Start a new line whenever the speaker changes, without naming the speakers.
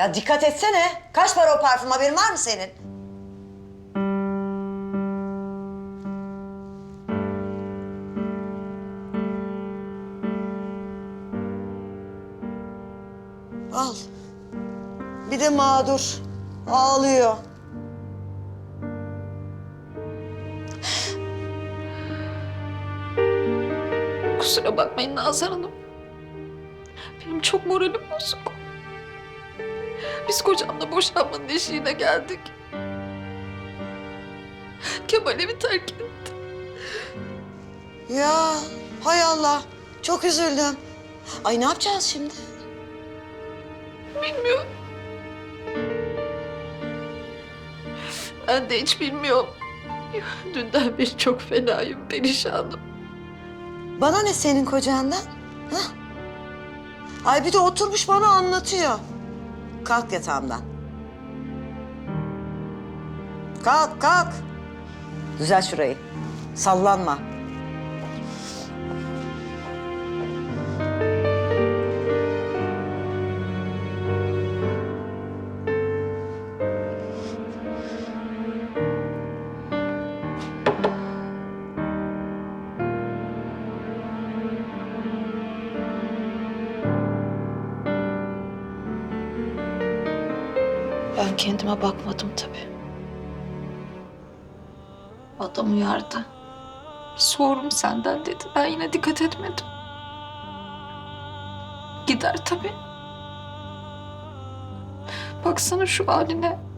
Ya dikkat etsene. Kaç para o parfüm haberin var mı senin? Al. Bir de mağdur. Ağlıyor.
Kusura bakmayın Nazan Hanım. Benim çok moralim bozuk. Biz kocamla boşanmanın eşiğine geldik. Kemal evi terk etti.
Ya hay Allah. Çok üzüldüm. Ay ne yapacağız şimdi?
Bilmiyorum. Ben de hiç bilmiyorum. Dünden beri çok fenayım, perişanım.
Bana ne senin kocandan? Ha? Ay bir de oturmuş bana anlatıyor. Kalk yatağımdan. Kalk kalk. Düzel şurayı. Sallanma.
Ben kendime bakmadım tabii. Adam uyardı. Sorum senden dedi. Ben yine dikkat etmedim. Gider tabii. Baksana şu haline.